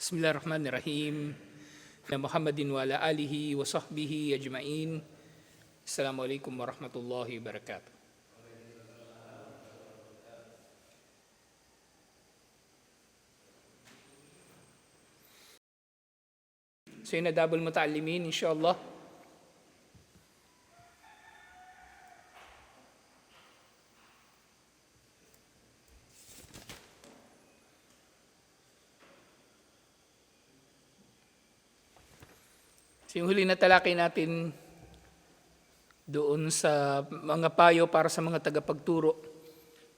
بسم الله الرحمن الرحيم على محمد وعلى آله وصحبه أجمعين السلام عليكم ورحمة الله وبركاته سيدنا المتعلمين إن شاء الله So yung huli na talakay natin doon sa mga payo para sa mga tagapagturo.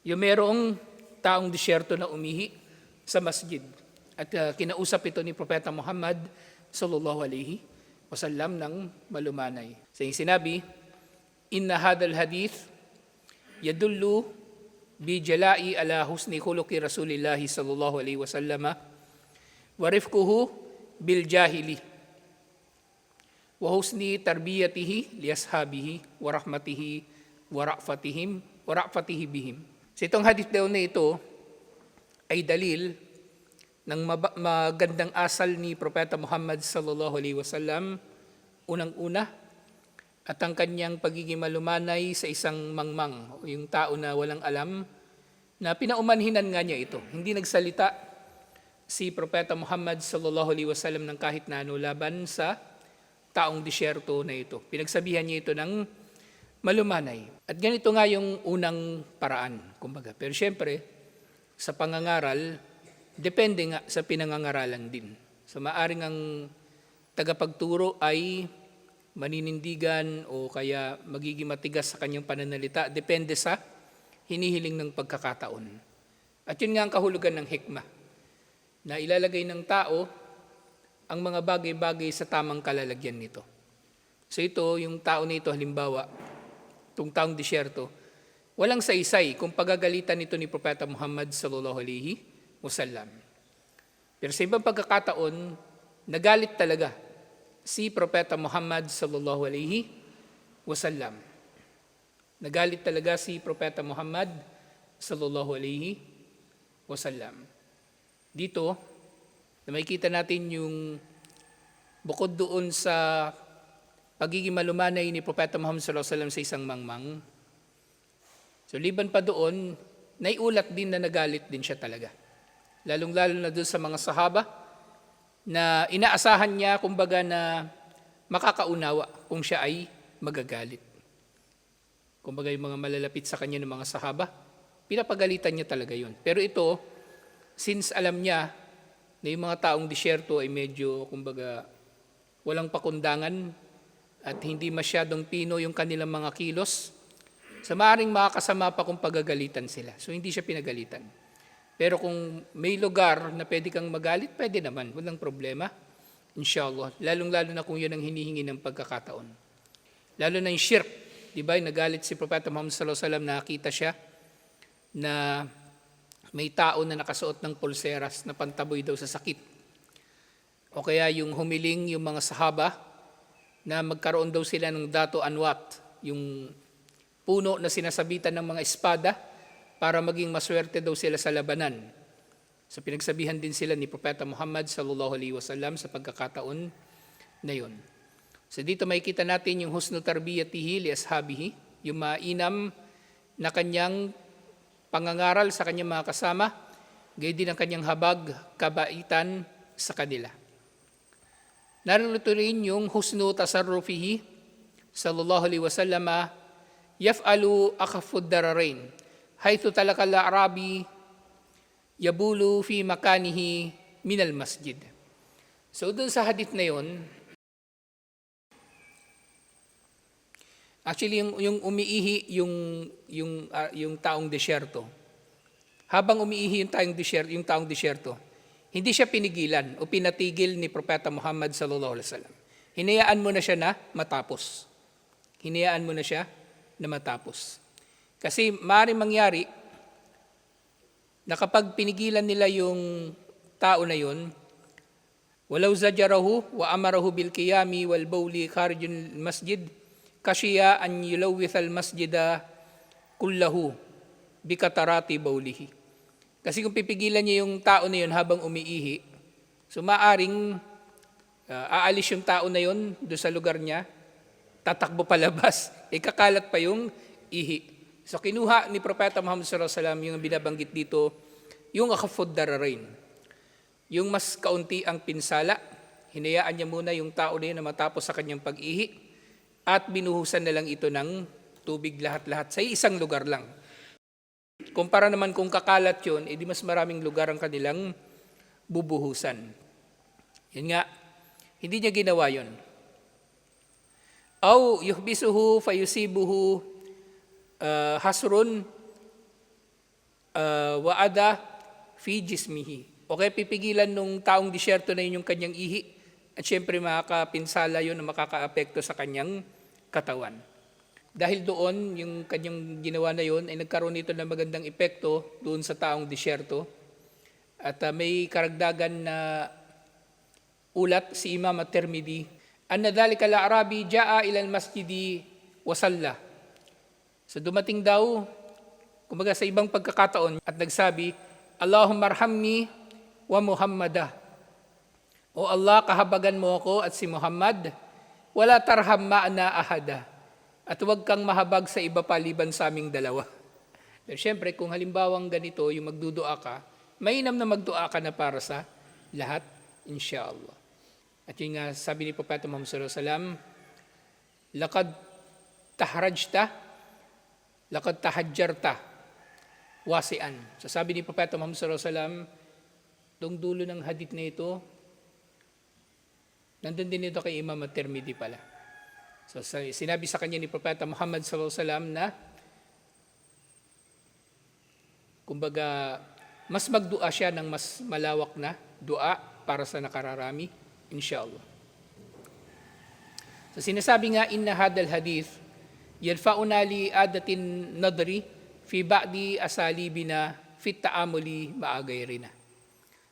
Yung merong taong disyerto na umihi sa masjid. At uh, kinausap ito ni Propeta Muhammad sallallahu alaihi wasallam ng malumanay. Sa yung sinabi, Inna hadal hadith yadullu bi jalai ala husni khuluqi Rasulillahi sallallahu alaihi wasallam wa rifquhu bil jahili wa rahmatihi wa ra'fatihim wa ra'fatihi bihim. So itong hadith daw na ito ay dalil ng magandang asal ni Propeta Muhammad sallallahu alaihi wasallam unang-una at ang kanyang pagiging malumanay sa isang mangmang o yung tao na walang alam na pinaumanhinan nga niya ito. Hindi nagsalita si Propeta Muhammad sallallahu alaihi wasallam ng kahit na ano laban sa taong disyerto na ito. Pinagsabihan niya ito ng malumanay. At ganito nga yung unang paraan, kumbaga. Pero siyempre, sa pangangaral, depende nga sa pinangangaralan din. So maaring ang tagapagturo ay maninindigan o kaya magiging matigas sa kanyang pananalita, depende sa hinihiling ng pagkakataon. At yun nga ang kahulugan ng hikmah, na ilalagay ng tao ang mga bagay-bagay sa tamang kalalagyan nito. So ito, yung tao nito, halimbawa, itong taong disyerto, walang saysay kung pagagalitan nito ni Propeta Muhammad sallallahu alaihi wasallam. Pero sa ibang pagkakataon, nagalit talaga si Propeta Muhammad sallallahu alaihi wasallam. Nagalit talaga si Propeta Muhammad sallallahu alaihi wasallam. Dito, na makikita natin yung bukod doon sa pagiging malumanay ni Propeta Muhammad sallallahu alaihi wasallam sa isang mangmang. So liban pa doon, naiulat din na nagalit din siya talaga. Lalong-lalo na doon sa mga sahaba na inaasahan niya kumbaga na makakaunawa kung siya ay magagalit. Kumbaga yung mga malalapit sa kanya ng mga sahaba, pinapagalitan niya talaga yun. Pero ito, since alam niya na yung mga taong disyerto ay medyo, kumbaga, walang pakundangan at hindi masyadong pino yung kanilang mga kilos, sa maaring makakasama pa kung pagagalitan sila. So hindi siya pinagalitan. Pero kung may lugar na pwede kang magalit, pwede naman, walang problema. Inshallah. Lalong-lalo na kung yun ang hinihingi ng pagkakataon. Lalo na yung shirk. Di ba? Nagalit si Propeta Muhammad sallallahu alaihi wasallam, nakita siya na may tao na nakasuot ng pulseras na pantaboy daw sa sakit. O kaya yung humiling yung mga sahaba na magkaroon daw sila ng dato anwat, yung puno na sinasabitan ng mga espada para maging maswerte daw sila sa labanan. So pinagsabihan din sila ni Propeta Muhammad sallallahu alaihi wasallam sa pagkakataon na yon. So dito makikita natin yung husnu tarbiyatihi li ashabihi, yung mainam na kanyang pangangaral sa kanyang mga kasama, gayon din ang kanyang habag, kabaitan sa kanila. Narito rin yung husnu tasarrufihi sallallahu alaihi wasallam yaf'alu akhafud dararain haythu talaka al-arabi yabulu fi makanihi minal masjid. So doon sa hadith na yon, actually yung, yung umiihi yung yung ah, yung taong disyerto. Habang umiihi yung taong disyerto, yung taong disyerto, hindi siya pinigilan o pinatigil ni Propeta Muhammad sallallahu alaihi wasallam. Hinayaan mo na siya na matapos. Hinayaan mo na siya na matapos. Kasi maaari mangyari na kapag pinigilan nila yung tao na yun, walau zajarahu wa amarahu bil qiyami wal bawli kharijul masjid kashiya an yulawith al masjida kullahu bi katarati bawlihi. Kasi kung pipigilan niya yung tao na yun habang umiihi, So maaring ah, aalis yung tao na yon doon sa lugar niya, tatakbo palabas, ikakalat pa yung ihi. So kinuha ni Propeta Muhammad sallallahu alaihi wasallam yung binabanggit dito, yung akhafud dararain. Yung mas kaunti ang pinsala, hinayaan niya muna yung tao na yun na matapos sa kanyang pag-ihi at binuhusan na lang ito ng tubig lahat-lahat sa isang lugar lang. Kumpara naman kung kakalat yun, edi mas maraming lugar ang kanilang bubuhusan. Yun nga, hindi niya ginawa yun. Aw yuhbisuhu fayusibuhu uh, hasrun uh, waada fi jismihi. O kaya pipigilan nung taong disyerto na yun yung kanyang ihi at syempre makakapinsala yun na makakaapekto sa kanyang katawan. Dahil doon, yung kanyang ginawa na yun, ay nagkaroon nito ng magandang epekto doon sa taong disyerto. At uh, may karagdagan na ulat si Imam at-Tirmidhi, anna dhalika al-Arabi jaa ila al-masjidi wa salla. So dumating daw, kumbaga sa ibang pagkakataon, at nagsabi, Allahumma arhamni wa Muhammadah. O Allah, kahabagan mo ako at si Muhammad, wala tarham ma'ana ahada. At huwag kang mahabag sa iba paliban sa aming dalawa. Pero syempre, kung halimbawang ganito, yung magdudua ka, mainam na magdua ka na para sa lahat, inshallah. At yun nga, sabi ni Propeta Muhammad sallallahu alaihi wasallam, Lakad tahrajta, lakad tahajjarta, wasian. So sabi ni Propeta Muhammad sallallahu alaihi wasallam, Dong dulo ng hadith na ito, nandun din ito kay Imam at-Tirmidhi pala. So sinabi sa kanya ni Propeta Muhammad sallallahu alaihi wasallam na kumbaga mas magdua siya ng mas malawak na dua para sa nakararami, inshallah. So sinasabi nga inna hadal hadith yadfa'una li adatin nadri fi ba'di asalibina fit ta'amuli ma'agayrina.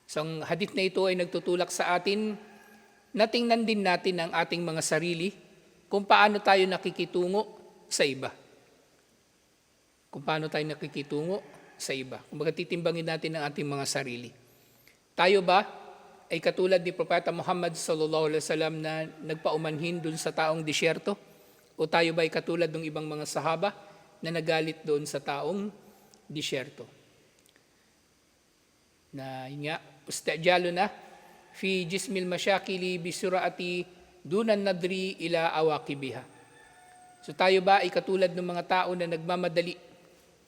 So ang hadith na ito ay nagtutulak sa atin na tingnan din natin ang ating mga sarili kung paano tayo nakikitungo sa iba. Kung paano tayo nakikitungo sa iba. Kung baga titimbangin natin ang ating mga sarili. Tayo ba ay katulad ni Propeta Muhammad sallallahu alaihi wasallam na nagpaumanhin dun sa taong disyerto? O tayo ba ay katulad ng ibang mga sahaba na nagalit doon sa taong disyerto? Na yun nga, ustajalo na, fi jismil masyakili bisurati dunan nadri ila awakibiha. So tayo ba ay katulad ng mga tao na nagmamadali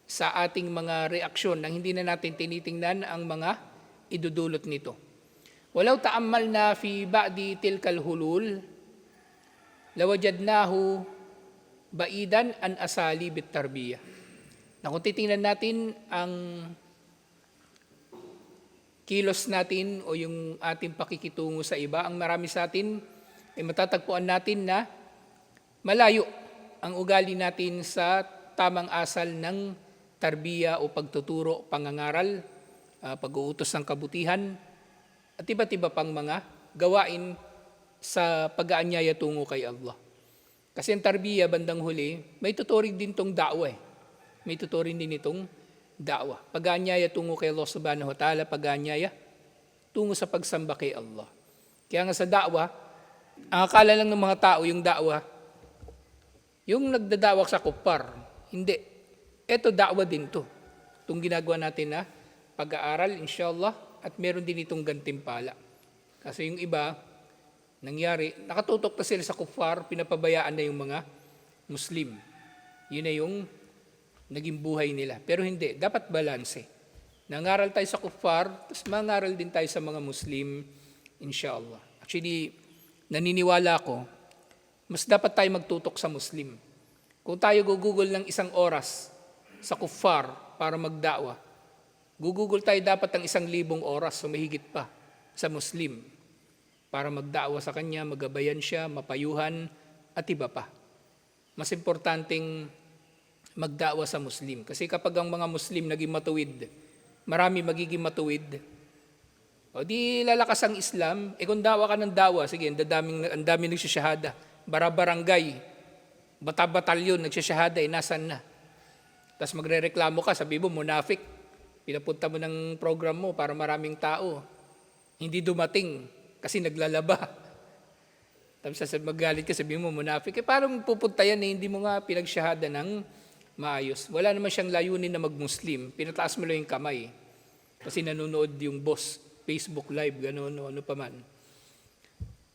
sa ating mga reaksyon nang hindi na natin tinitingnan ang mga idudulot nito. Walau ta'ammal na fi ba'di tilkal hulul, lawajadnahu baidan an asali bit tarbiyah. Na kung titingnan natin ang kilos natin o yung ating pakikitungo sa iba, ang marami sa atin ay matatagpuan natin na malayo ang ugali natin sa tamang asal ng tarbiya o pagtuturo, pangangaral, ah, pag-uutos ng kabutihan, at iba't iba pang mga gawain sa pag-aanyaya tungo kay Allah. Kasi ang tarbiya, bandang huli, may tuturing din itong da'wa eh. May tuturing din itong da'wa. Pag-aanyaya tungo kay Allah subhanahu wa ta'ala, pag-aanyaya tungo sa pagsamba kay Allah. Kaya nga sa da'wa, ang akala lang ng mga tao, yung da'wa, yung nagdadawak sa kupar, hindi. Ito da'wa din to. Itong ginagawa natin na pag-aaral, inshallah, at meron din itong gantimpala. Kasi yung iba, nangyari, nakatutok na sila sa kupar, pinapabayaan na yung mga Muslim. Yun na yung naging buhay nila. Pero hindi, dapat balanse. Nangaral tayo sa kuffar, tapos mangaral din tayo sa mga Muslim, inshallah. Actually, naniniwala ko, mas dapat tayo magtutok sa Muslim. Kung tayo gugugol ng isang oras sa kuffar para magdawa, gugugol tayo dapat ng isang libong oras, so mahigit pa, sa Muslim. Para magdawa sa kanya, magabayan siya, mapayuhan, at iba pa. Mas importanteng magdawa sa Muslim. Kasi kapag ang mga Muslim naging matuwid, marami magiging matuwid. O di lalakas ang Islam, eh kung dawa ka ng dawa, sige, ang daming, ang daming nagsisyahada. Barabarangay, bata-batalyon, nagsisyahada, eh, nasan na? Tapos magre-reklamo ka, sabi mo, munafik. Pinapunta mo ng program mo para maraming tao. hindi dumating kasi naglalaba. Tapos magalit ka, sabihin mo, munafik. Eh, parang pupunta yan eh, hindi mo nga pinagsyahada ng maayos. Wala naman siyang layunin na mag-Muslim. Pinataas mo lang yung kamay. Kasi nanonood yung boss, Facebook Live, gano'n, o ano pa man.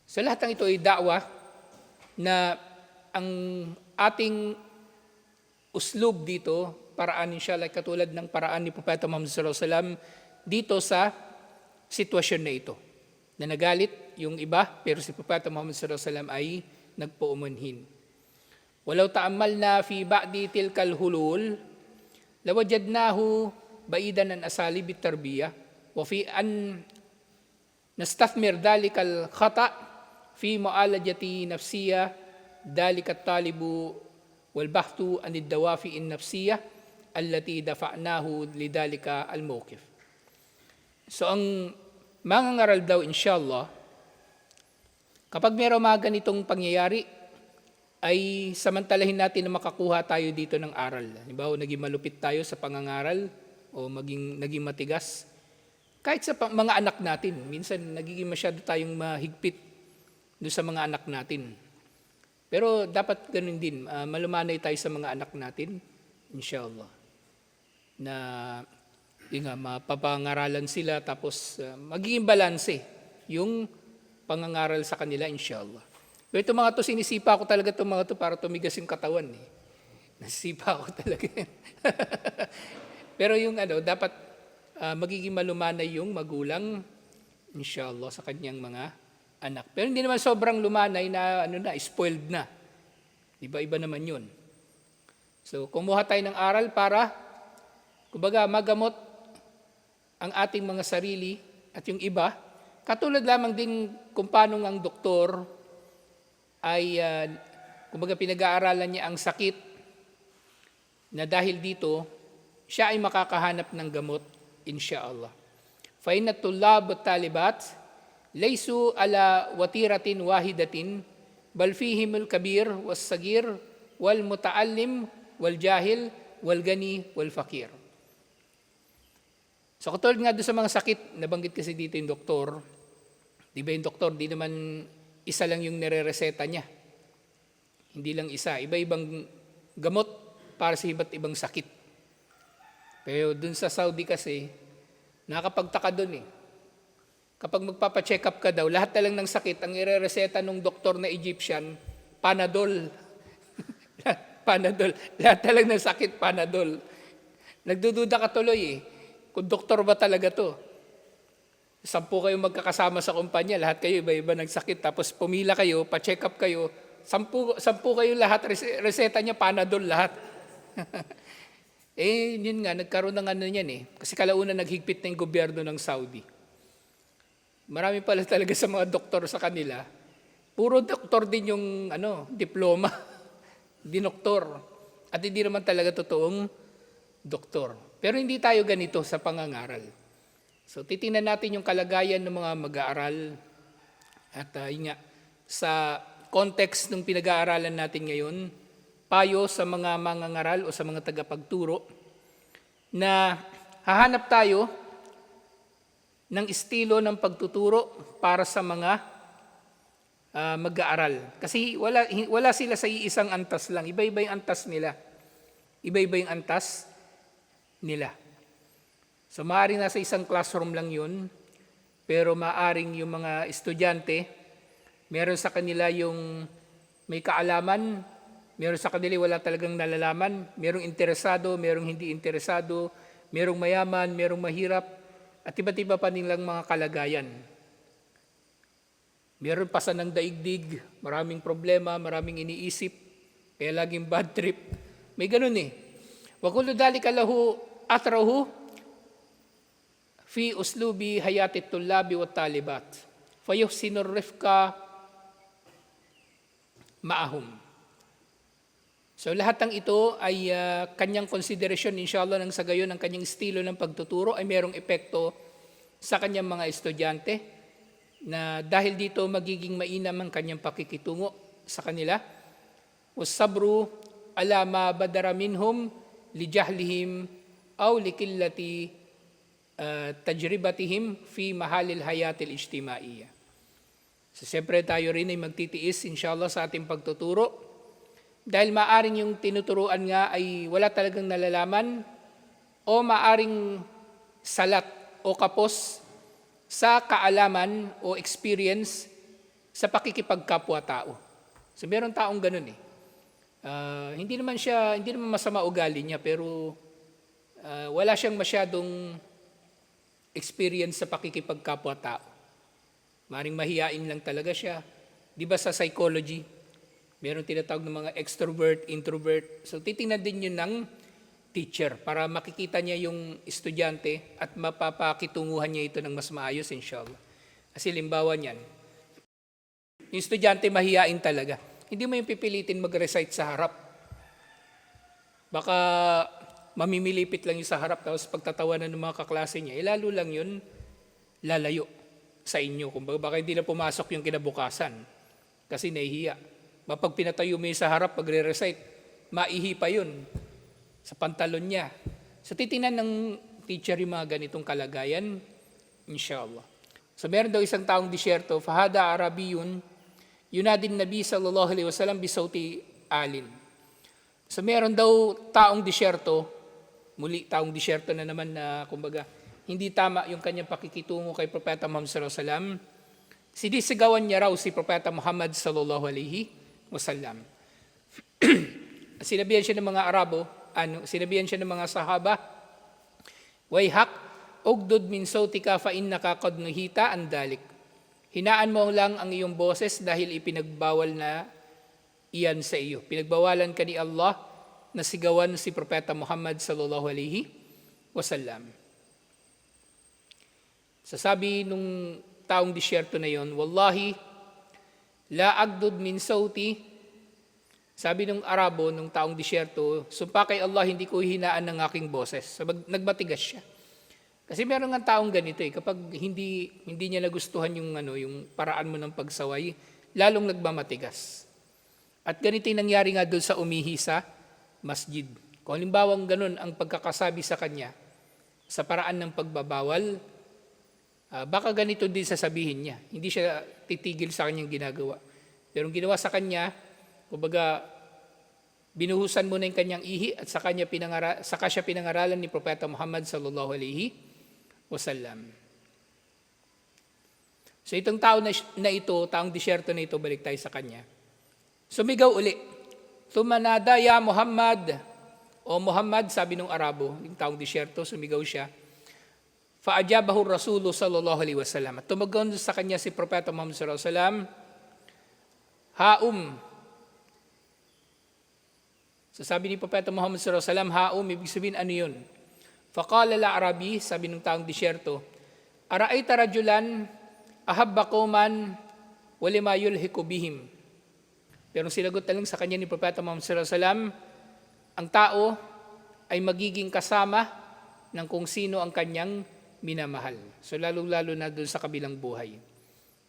Sa lahat ng ito ay da'wa na ang ating uslub dito, paraan siya, like katulad ng paraan ni Propeta Muhammad sallallahu alaihi wasallam dito sa sitwasyon na ito. Na nagalit yung iba, pero si Propeta Muhammad sallallahu alaihi wasallam ay nagpaumanhin. Walau ta'ammalna fi ba'di tilkal hulul, lawajadnahu ba'idan an asali bitarbiyah, wa fi an nastathmir dalikal khata' fi mu'alajati nafsiyah dalikat talibu wal bahthu an dawafi in nafsiyah allati dafa'nahu lidalika al mawqif. So ang mga ngaral daw inshallah kapag mayroong mga ganitong pangyayari ay samantalahin natin na makakuha tayo dito ng aral. Halimbawa, naging malupit tayo sa pangangaral o maging naging matigas. Kahit sa mga anak natin, minsan nagiging masyado tayong mahigpit doon sa mga anak natin. Pero dapat ganun din, ah, malumanay tayo sa mga anak natin, inshallah. Na yun nga, mapapangaralan sila tapos ah, magiging balanse yung pangangaral sa kanila, inshallah. Pero itong mga to, sinisipa ko talaga itong mga to para tumigas yung katawan. Eh. Nasisipa ko talaga. Pero yung ano, dapat ah, magiging malumanay yung magulang, inshallah, sa kanyang mga anak. Pero hindi naman sobrang lumanay na ano na, spoiled na. Iba-iba naman yun. So, kumuha tayo ng aral para, kumbaga, magamot ang ating mga sarili at yung iba. Katulad lamang din kung paano ang doktor ay uh, kumbaga pinag-aaralan niya ang sakit na dahil dito siya ay makakahanap ng gamot insyaallah. Fa inna tullab talibat laysu ala watiratin wahidatin bal fihim kabir was-sagir wal-muta'allim wal-jahil wal-gani wal-fakir. So katulad nga doon sa mga sakit, nabanggit kasi dito yung doktor, di ba yung doktor, di naman isa lang yung nire-reseta niya. Hindi lang isa, iba-ibang gamot para sa iba't ibang sakit. Pero dun sa Saudi kasi, nakapagtaka dun eh. Kapag magpapacheck up ka daw, lahat na lang ng sakit, ang ire-reseta ng doktor na Egyptian, Panadol. panadol. Lahat na lang ng sakit, Panadol. Nagdududa ka tuloy eh. Kung doktor ba talaga to? Sampu kayo magkakasama sa kumpanya, lahat kayo iba-iba ng sakit, tapos pumila kayo, pa-check up kayo, sampu, sampu kayo lahat, res- reseta niya, Panadol lahat. eh, yun nga, nagkaroon ng ano yan eh. Kasi kalauna naghigpit na yung gobyerno ng Saudi. Marami pala talaga sa mga doktor sa kanila. Puro doktor din yung ano, diploma. Dinoktor. At hindi naman talaga totoong doktor. Pero hindi tayo ganito sa pangangaral. So titingnan natin yung kalagayan ng mga mag-aaral at uh, nga, sa context ng pinag-aaralan natin ngayon, payo sa mga mangangaral o sa mga tagapagturo na hahanap tayo ng estilo ng pagtuturo para sa mga ah, mag-aaral. Kasi wala, wala sila sa iisang antas lang. Iba-iba yung antas nila. Iba-iba yung antas nila. So maaaring nasa isang classroom lang yun, pero maaring yung mga estudyante, meron sa kanila yung may kaalaman, meron sa kanila wala talagang nalalaman, merong interesado, merong hindi interesado, merong mayaman, merong mahirap, at iba't iba pa nilang mga kalagayan. Meron pa sa ng daigdig, maraming problema, maraming iniisip, kaya laging bad trip. May ganun eh. Wakulo dalika lahu atrahu fi uslubi hayati tullabi wa talibat. Fayuhsinu rifka maahum. So lahat ng ito ay ah, kanyang konsiderasyon, inshallah, ng sa gayon ng kanyang estilo ng pagtuturo ay merong epekto sa kanyang mga estudyante na dahil dito magiging mainam ang kanyang pakikitungo sa kanila. Wasabru ala ma badara minhum lijahlihim aw likillati uh, tajribatihim fi mahalil hayatil ijtimaiyya. So siyempre tayo rin ay magtitiis inshallah sa ating pagtuturo dahil maaring yung tinuturuan nga ay wala talagang nalalaman o maaring salat o kapos sa kaalaman o experience sa pakikipagkapwa-tao. So meron taong ganun eh. Ah, hindi naman siya, hindi naman masama ugali niya pero ah, wala siyang masyadong experience sa pakikipagkapwa-tao. Maring mahiyain lang talaga siya. Di ba sa psychology, meron tinatawag ng mga extrovert, introvert. So titingnan din yun ng teacher para makikita niya yung estudyante at mapapakitunguhan niya ito ng mas maayos inshallah. Kasi limbawa niyan, yung estudyante mahiyain talaga. Hindi mo yung pipilitin mag-recite sa harap. Baka mamimilipit lang yung sa harap tapos pagtatawanan ng mga kaklase niya, eh, lalo lang yun lalayo sa inyo. Kung baka hindi na pumasok yung kinabukasan kasi nahihiya. Mapag pinatayo mo yung sa harap pagre-recite, maihi pa yun sa pantalon niya. So titingnan ng teacher yung mga ganitong kalagayan, inshallah. So meron daw isang taong disyerto, fahada arabiyun, yunadin nabi sallallahu alaihi wasallam bisauti alin. So meron daw taong disyerto, muli taong disyerto na naman na kumbaga hindi tama yung kanyang pakikitungo kay Propeta Muhammad sallallahu alaihi wasallam. Sinisigawan niya raw si Propeta Muhammad sallallahu alaihi wasallam. Sinabihan siya ng mga Arabo, ano, sinabihan siya ng mga sahaba, Wayhak, ugdud min sautika fa innaka qad nuhita an dalik. Hinaan mo lang ang iyong boses dahil ipinagbawal na iyan sa iyo. Pinagbawalan ka ni Allah na sigawan si Propeta Muhammad sallallahu alaihi wasallam. Sasabi nung taong disyerto na yon, Wallahi, la agdud min sauti, sabi nung Arabo, nung taong disyerto, sumpa kay Allah, hindi ko hinaan ng aking boses. So, mag- nagbatigas siya. Kasi meron nga taong ganito eh, kapag hindi, hindi niya nagustuhan yung, ano, yung paraan mo ng pagsaway, lalong nagmamatigas. At ganito yung nangyari nga doon sa umihi sa masjid. Kung halimbawang ganun ang pagkakasabi sa kanya sa paraan ng pagbabawal, ah, baka ganito din sasabihin niya. Hindi siya titigil sa kanyang ginagawa. Pero ang ginawa sa kanya, kumbaga, binuhusan mo na yung kanyang ihi at sa kanya pinangara, saka siya pinangaralan ni Propeta Muhammad sallallahu alaihi wasallam. So itong tao na, na ito, taong disyerto na ito, balik tayo sa kanya. Sumigaw uli. Tumanada ya Muhammad. O Muhammad, sabi nung Arabo, yung taong disyerto, sumigaw siya. Faajabahu Rasulu sallallahu alaihi wasallam. At tumagon sa kanya si Propeta Muhammad sallallahu alaihi wasallam, Haum. So sabi ni Propeta Muhammad sallallahu alaihi wasallam, Haum, ibig sabihin ano yun? Faqala la Arabi, sabi ng taong disyerto, Araita rajulan ahabba man walima yulhiku bihim. Pero sinagot na lang sa kanya ni Propeta Muhammad wasallam, ang tao ay magiging kasama ng kung sino ang kanyang minamahal. So lalo-lalo na doon sa kabilang buhay.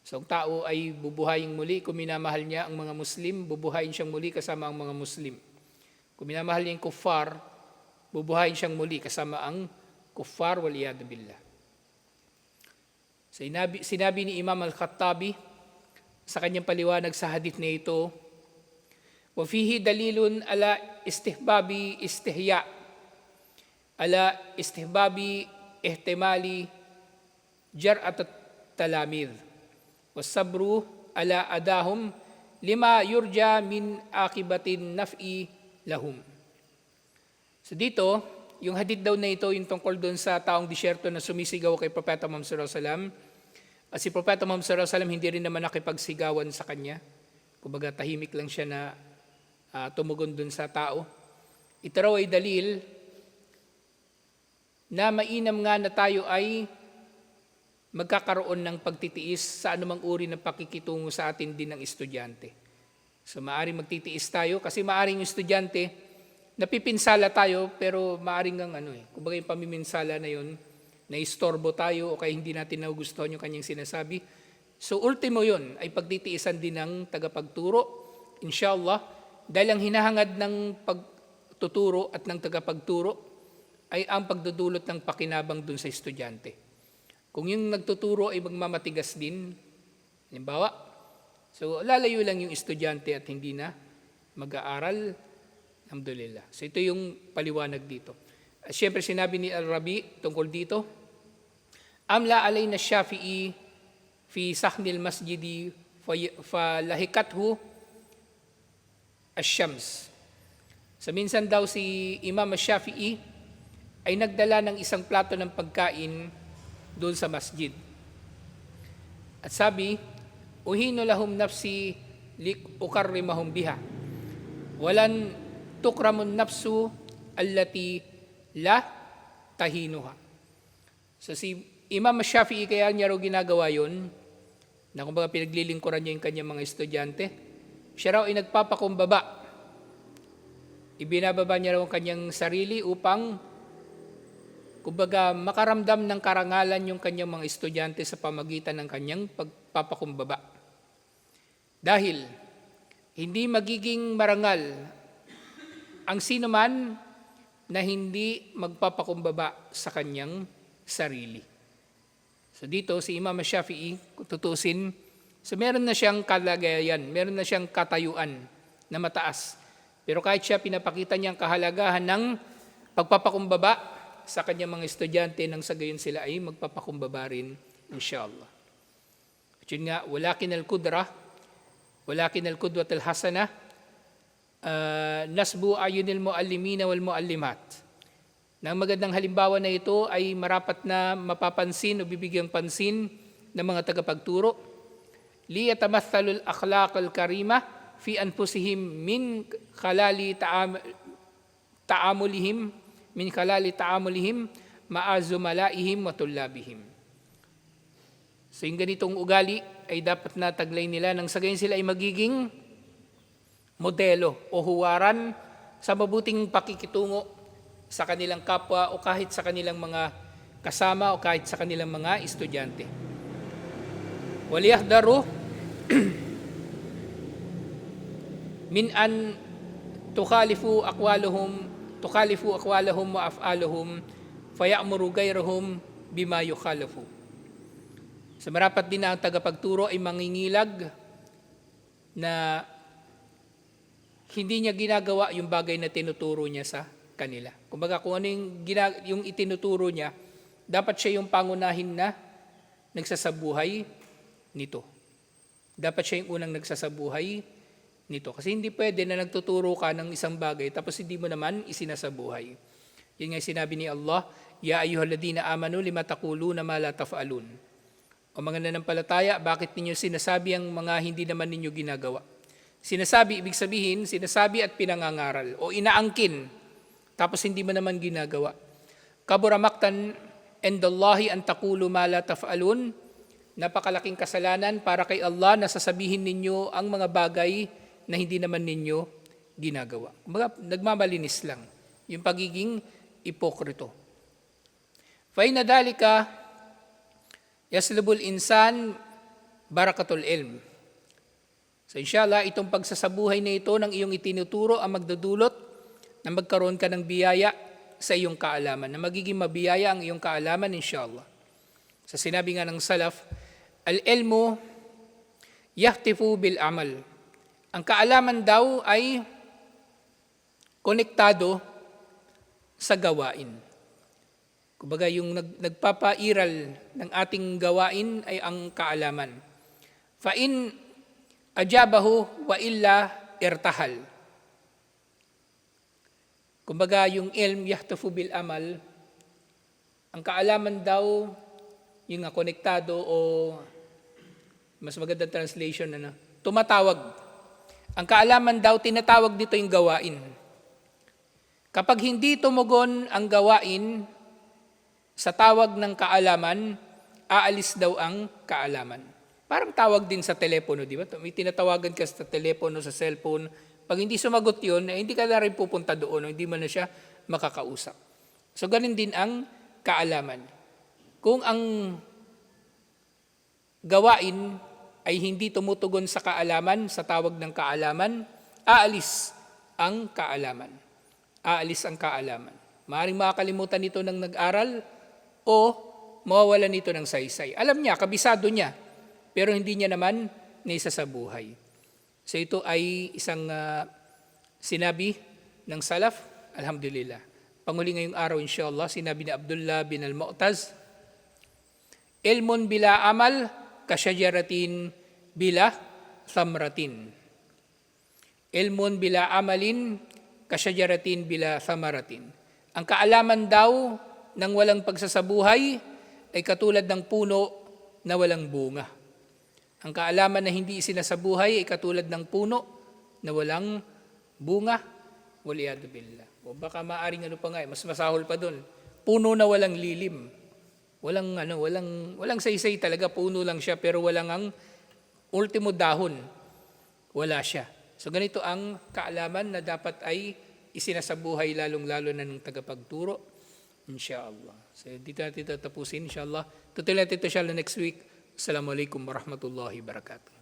So ang tao ay bubuhayin muli kung minamahal niya ang mga Muslim, bubuhayin siyang muli kasama ang mga Muslim. Kung minamahal niya yung kuffar, bubuhayin siyang muli kasama ang kuffar waliyadu billah. Sinabi, sinabi ni Imam Al-Khattabi sa kanyang paliwanag sa hadith na ito, وفيه دليل على استحباب استحياء على استحباب احتمال جرأة التلاميذ والصبر على أداهم لما يرجى من عاقبة النفع لهم. So dito, yung hadith daw na ito, yung tungkol doon sa taong disyerto na sumisigaw kay Propeta Muhammad sallallahu alaihi wasallam. At si Propeta Muhammad sallallahu alaihi wasallam hindi rin naman nakipagsigawan sa kanya. Kumbaga tahimik lang siya na uh, tumugon dun sa tao. Ito raw ay dalil na mainam nga na tayo ay magkakaroon ng pagtitiis sa anumang uri ng pakikitungo sa atin din ng estudyante. So maaring magtitiis tayo kasi maaring yung estudyante, napipinsala tayo pero maaring ang ano eh, kumbaga yung pamiminsala na yun, naistorbo tayo o kaya hindi natin nagugustuhan yung kanyang sinasabi. So ultimo yun ay pagtitiisan din ng tagapagturo. Inshallah, dahil ang hinahangad ng pagtuturo at ng tagapagturo ay ang pagdudulot ng pakinabang dun sa estudyante. Kung yung nagtuturo ay magmamatigas din, halimbawa, so lalayo lang yung estudyante at hindi na mag-aaral, alhamdulillah. So ito yung paliwanag dito. At syempre sinabi ni Al-Rabi tungkol dito, Amla alayna Shafi'i fi sahnil masjidi falahikathu asyams. Sa minsan daw si Imam Shafi'i ay nagdala ng isang plato ng pagkain doon sa masjid. At sabi, Uhino lahum nafsi lik ukarrimahum biha. Walan tukramun nafsu allati la tahinuha. So si Imam Shafi'i kaya niya raw ginagawa yun, na kumbaga pinaglilingkuran niya yung kanyang mga estudyante, siya raw ay nagpapakumbaba. Ibinababa niya raw ang kanyang sarili upang kumbaga makaramdam ng karangalan yung kanyang mga estudyante sa pamagitan ng kanyang pagpapakumbaba. Dahil hindi magiging marangal ang sino man na hindi magpapakumbaba sa kanyang sarili. So dito si Imam Shafi'i, tutusin, so meron na siyang kalagayan, meron na siyang katayuan na mataas. Pero kahit siya pinapakita niya ang kahalagahan ng pagpapakumbaba sa kanyang mga estudyante nang sa gayon sila ay magpapakumbaba rin, inshallah. At yun nga, walakin al-kudra, walakin al-kudwat al-hasana, uh, nasbu ayunil muallimina wal muallimat. Nang magandang halimbawa na ito ay marapat na mapapansin o bibigyang pansin ng mga tagapagturo. Akhlaq al-karima fi anfusihim min khalali ta'am, ta'amulihim min khalali ta'amulihim ma'azumalaihim wa tullabihim. So yung ganitong ugali ay dapat na taglay nila nang sa gayon sila ay magiging modelo o huwaran sa mabuting pakikitungo sa kanilang kapwa o kahit sa kanilang mga kasama o kahit sa kanilang mga estudyante. Waliyahdaru min an tukhalifu aqwaluhum tukhalifu aqwaluhum wa af'aluhum fayamuru gayrahum bima yukhalifu. Sa marapat din ang tagapagturo ay mangingilag na hindi niya ginagawa yung bagay na tinuturo niya sa kanila. Kumbaga kung ano yung, ginag- yung itinuturo niya, dapat siya yung pangunahin na nagsasabuhay nito. Dapat siya yung unang nagsasabuhay nito. Kasi hindi pwede na nagtuturo ka ng isang bagay tapos hindi mo naman isinasabuhay. Yun nga sinabi ni Allah, Ya ayyuhalladina amanu lima taquluna ma la. O mga nanampalataya, bakit ninyo sinasabi ang mga hindi naman ninyo ginagawa? Sinasabi, ibig sabihin, sinasabi at pinangangaral o inaangkin tapos hindi mo naman ginagawa. Kabura maktan endallahi an taqulu ma. Napakalaking kasalanan para kay Allah na sasabihin ninyo ang mga bagay na hindi naman ninyo ginagawa. Kumbaga, nagmamalinis lang. Yung pagiging ipokrito. Fa'ina dalika yaslubul insan barakatul ilm. So inshallah, itong pagsasabuhay na ito ng iyong itinuturo ang magdudulot na magkaroon ka ng biyaya sa iyong kaalaman, na magiging mabiyaya ang iyong kaalaman inshallah. Sa sinabi nga ng salaf, al-ilmu yahtifu bil amal. Ang kaalaman daw ay konektado sa gawain. Kumbaga yung nag, nagpapairal ng ating gawain ay ang kaalaman. Fa in ajabahu wa illa irtahal. Kumbaga yung ilm yahtafu bil amal, ang kaalaman daw yung nga konektado o mas magandang translation ano, tumatawag. Ang kaalaman daw tinatawag dito yung gawain. Kapag hindi tumugon ang gawain sa tawag ng kaalaman, aalis daw ang kaalaman. Parang tawag din sa telepono, di ba? May tinatawagan ka sa telepono, sa cellphone. Pag hindi sumagot yun, eh, hindi ka na rin pupunta doon, hindi mo na siya makakausap. So, ganun din ang kaalaman. Kung ang gawain ay hindi tumutugon sa kaalaman, sa tawag ng kaalaman, aalis ang kaalaman. Aalis ang kaalaman. Maaring makakalimutan nito ng nag-aral o mawawalan nito ng saysay. Alam niya, kabisado niya, pero hindi niya naman naisa sa buhay. So ito ay isang ah, sinabi ng salaf, alhamdulillah. Panguli ngayong araw inshallah, sinabi ni Abdullah bin al-Mu'taz, Ilmun bila amal, kasyajaratin bila thamratin. Ilmun bila amalin, kasyajaratin bila thamaratin. Ang kaalaman daw ng walang pagsasabuhay ay katulad ng puno na walang bunga. Ang kaalaman na hindi isinasabuhay ay katulad ng puno na walang bunga. Waliyadu billah. O baka maaring ano pa nga, eh, mas masahol pa doon. Puno na walang lilim. Walang ano, walang walang saysay talaga, puno lang siya pero walang ang ultimo dahon. Wala siya. So ganito ang kaalaman na dapat ay isinasabuhay lalong-lalo na ng tagapagturo. Inshallah. So dito natin tatapusin inshallah. Tutuloy natin ito inshallah next week. Assalamualaikum warahmatullahi wabarakatuh.